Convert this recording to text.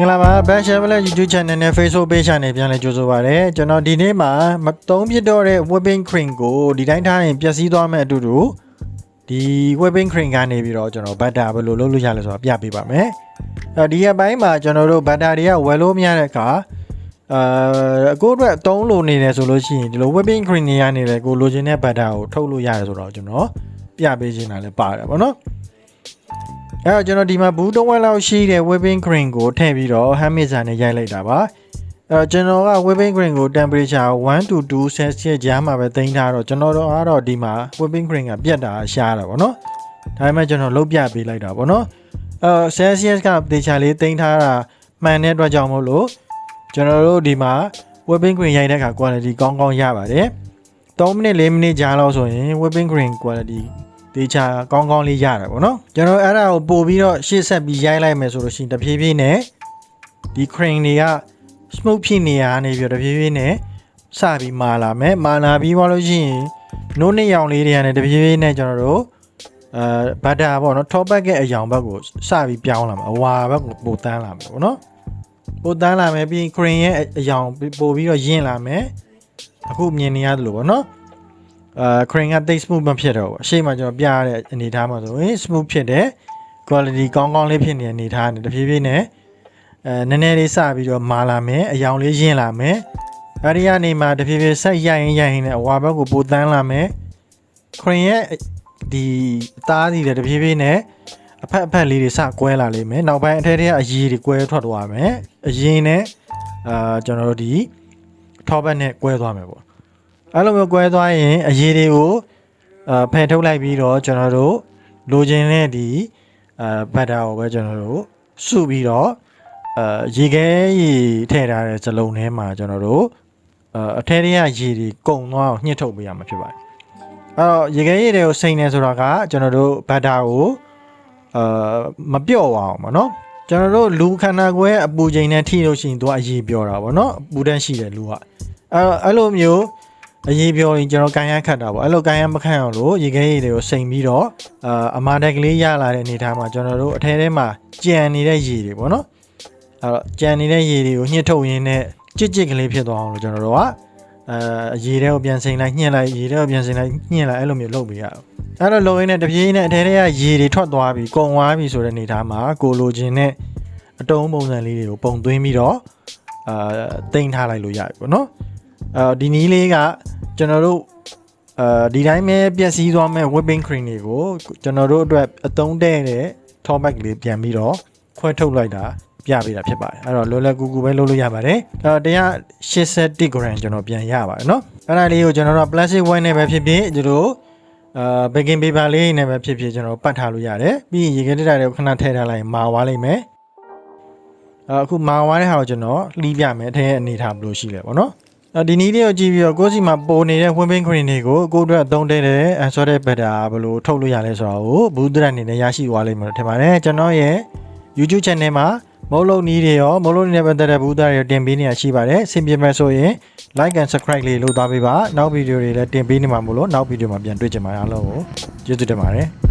င်္ဂလာပါ Bachelor YouTube Channel နဲ့ Facebook Page နဲ့ပြန်လည်ကြိုဆိုပါရစေကျွန်တော်ဒီနေ့မှာမသုံးဖြစ်တော့တဲ့ whipping cream ကိုဒီတိုင်းထားရင်ပျက်စီးသွားမယ့်အတူတူဒီ whipping cream ကနေပြီးတော့ကျွန်တော် butter ဘယ်လိုလုပ်လို့ရလဲဆိုတာပြပေးပါမယ်အဲဒီအပိုင်းမှာကျွန်တော်တို့ butter တွေကဝယ်လို့မရတဲ့အခါအာအကိုအတွက်အသုံးလိုနေတယ်ဆိုလို့ရှိရင်ဒီလို whipping cream တွေကနေလေကိုလိုချင်တဲ့ butter ကိုထုတ်လို့ရတယ်ဆိုတော့ကျွန်တော်ပြပေးချင်တာလည်းပါတယ်ဗောနော် အဲ့တော့ကျွန်တော်ဒီမှာဘူးတစ်ဝက်လောက်ရှိတဲ့ whipping cream ကိုထည့်ပြီးတော့ hand mixer နဲ့ရိုက်လိုက်တာပါအဲ့တော့ကျွန်တော်က whipping cream ကို temperature 1 to 2 celsius ကြားမှာပဲတင်ထားတော့ကျွန်တော်တို့ကတော့ဒီမှာ whipping cream ကပြတ်တာရှားတာပေါ့နော်ဒါပေမဲ့ကျွန်တော်လုတ်ပြပေးလိုက်တာပေါ့နော်အဲ celsius ကတေချာလေးတင်ထားတာမှန်တဲ့အတွက်ကြောင့်မို့လို့ကျွန်တော်တို့ဒီမှာ whipping cream ရိုက်တဲ့အခါ quality ကောင်းကောင်းရပါတယ်3မိနစ်4မိနစ်ကြာလောက်ဆိုရင် whipping cream quality တေချာကောင်းကောင်းလေးရတယ်ပေါ့နော်ကျွန်တော်အဲ့ဒါကိုပို့ပြီးတော့ရှေ့ဆက်ပြီးရိုက်လိုက်မယ်ဆိုလို့ရှိရင်တဖြည်းဖြည်းနဲ့ဒီ crane တွေက smooth ဖြစ်နေရနေပြီးတော့တဖြည်းဖြည်းနဲ့စပြီးမာလာမယ်မာလာပြီးသွားလို့ရှိရင်နိုးနှစ်ရောင်လေးတွေကနေတဖြည်းဖြည်းနဲ့ကျွန်တော်တို့အဲဘတ်တာပေါ့နော် top back ရဲ့အယောင်ဘက်ကိုစပြီးပြောင်းလာမယ်အဝါဘက်ကိုပိုတန်းလာမယ်ပေါ့နော်ပိုတန်းလာမယ်ပြီးရင် crane ရဲ့အယောင်ပို့ပြီးတော့ရင့်လာမယ်အခုမြင်နေရတယ်လို့ပေါ့နော် အာ crane ကတိတ် smooth မဖြစ်တော့ဘူးအရှိမကျွန်တော်ပြရတဲ့အနေအထားမှာဆိုရင် smooth ဖြစ်တယ် quality ကောင်းကောင်းလေးဖြစ်နေတဲ့အနေအထားနဲ့တဖြည်းဖြည်းနဲ့အဲနည်းနည်းလေးစပြီးတော့မာလာမယ်အယောင်လေးရင့်လာမယ်အဲဒီကနေမှတဖြည်းဖြည်းဆက်ရိုက်ရင်ရိုက်ရင်လည်းအဝါဘက်ကိုပိုတန်းလာမယ် crane ရဲ့ဒီအသားစီတွေတဖြည်းဖြည်းနဲ့အဖက်အဖက်လေးတွေစကွဲလာလိမ့်မယ်နောက်ပိုင်းအထက်ထက်အရည်တွေကွဲထွက်သွားမယ်အရင်နဲ့အာကျွန်တော်တို့ဒီထောဘက်နဲ့ကွဲသွားမယ်ပေါ့ အဲ့လိုမျိုးကွဲသွားရင်အရေးတွေကိုအာဖယ်ထုတ်လိုက်ပြီးတော့ကျွန်တော်တို့လိုချင်တဲ့ဒီအာဘတ်တာကိုပဲကျွန်တော်တို့စုပြီးတော့အာရေခဲရေထည့်ထားတဲ့စလုံးထဲမှာကျွန်တော်တို့အာအထဲထဲကရေတွေကုံသွားအောင်ညှစ်ထုတ်ပေးရမှာဖြစ်ပါတယ်အဲ့တော့ရေခဲရေတွေကိုစိမ့်နေဆိုတာကကျွန်တော်တို့ဘတ်တာကိုအာမပြော့ပါအောင်မနော်ကျွန်တော်တို့လူခန္ဓာကိုယ်ရဲ့အပူချိန်နဲ့ထိလို့ရှိရင်သူကအရေးပြောတာဗောနော်အပူတန်းရှိတယ်လူကအဲ့တော့အဲ့လိုမျိုး အရေးပြောရင်ကျွန်တော်ကန်ရခတ်တာပေါ့အဲ့လိုကန်ရမခတ်အောင်လို့ရေခဲရည်တွေကိုစိမ်ပြီးတော့အာအမာတက်ကလေးရလာတဲ့အနေထားမှာကျွန်တော်တို့အထဲထဲမှာကြံနေတဲ့ရည်တွေပေါ့နော်အဲ့တော့ကြံနေတဲ့ရည်တွေကိုညှစ်ထုတ်ရင်းနဲ့ကြစ်ကြစ်ကလေးဖြစ်သွားအောင်လို့ကျွန်တော်တို့ကအဲရေထဲကိုပြန်စိမ်လိုက်ညှစ်လိုက်ရေထဲကိုပြန်စိမ်လိုက်ညှစ်လိုက်အဲ့လိုမျိုးလုပ်ပေးရအောင်အဲ့တော့လုံရင်းနဲ့တပြေးနဲ့အထဲထဲကရေတွေထွက်သွားပြီးကုံသွားပြီဆိုတဲ့အနေထားမှာကိုလိုချင်တဲ့အတုံးပုံစံလေးတွေကိုပုံသွင်းပြီးတော့အာတင်ထားလိုက်လို့ရပြီပေါ့နော် အဲဒီနီးလေးက ကျွန်တော်တို့အဲဒီတိုင်းပဲပျက်စီးသွားမဲ့ whipping cream တွေကိုကျွန်တော်တို့အတွက်အသုံးတဲ့တဲ့ top back လေးပြန်ပြီးတော့ခွဲထုတ်လိုက်တာပြပေးတာဖြစ်ပါတယ်အဲ့တော့လွယ်လွယ်ကူကူပဲလုပ်လို့ရပါတယ်အဲ့တော့180 gram ကျွန်တော်ပြန်ရပါတယ်เนาะအဲ့ဒါလေးကိုကျွန်တော်တို့ plastic wine နဲ့ပဲဖြစ်ဖြစ်ဒီလိုအာ baking paper လေးနဲ့ပဲဖြစ်ဖြစ်ကျွန်တော်ပတ်ထားလို့ရတယ်ပြီးရင်ရေခဲတက်တာတွေကိုခဏထည့်ထားလိုက်ရင်မာသွားလိမ့်မယ်အခုမာသွားတဲ့ဟာကိုကျွန်တော်လှီးပြမယ်အထက်အနေထားဘယ်လိုရှိလဲပေါ့နော် အဲ့ ဒီနည်းလေးကိုကြည့်ပြီးတော့ကိုယ့်စီမှာပိုနေတဲ့ whipping cream တွေကိုကိုယ့်အတွက်အသုံးတဲ့တဲ့အဆောတဲ့ဘက်တာဘယ်လိုထုတ်လို့ရလဲဆိုတာကိုဘူးဒရက်အနေနဲ့ရရှိသွားလိမ့်မယ်လို့ထင်ပါတယ်ကျွန်တော်ရဲ့ YouTube channel မှာမုတ်လုံးနီးတွေရောမုတ်လုံးနီးနဲ့ပတ်သက်တဲ့ဘူးသားတွေတင်ပေးနေရရှိပါတယ်ဆင်ပြေမယ်ဆိုရင် like and subscribe လေးလုပ်သွားပေးပါနောက်ဗီဒီယိုတွေလည်းတင်ပေးနေမှာမို့လို့နောက်ဗီဒီယိုမှာပြန်တွေ့ကြပါရအောင်လို့ကျေးဇူးတင်ပါတယ်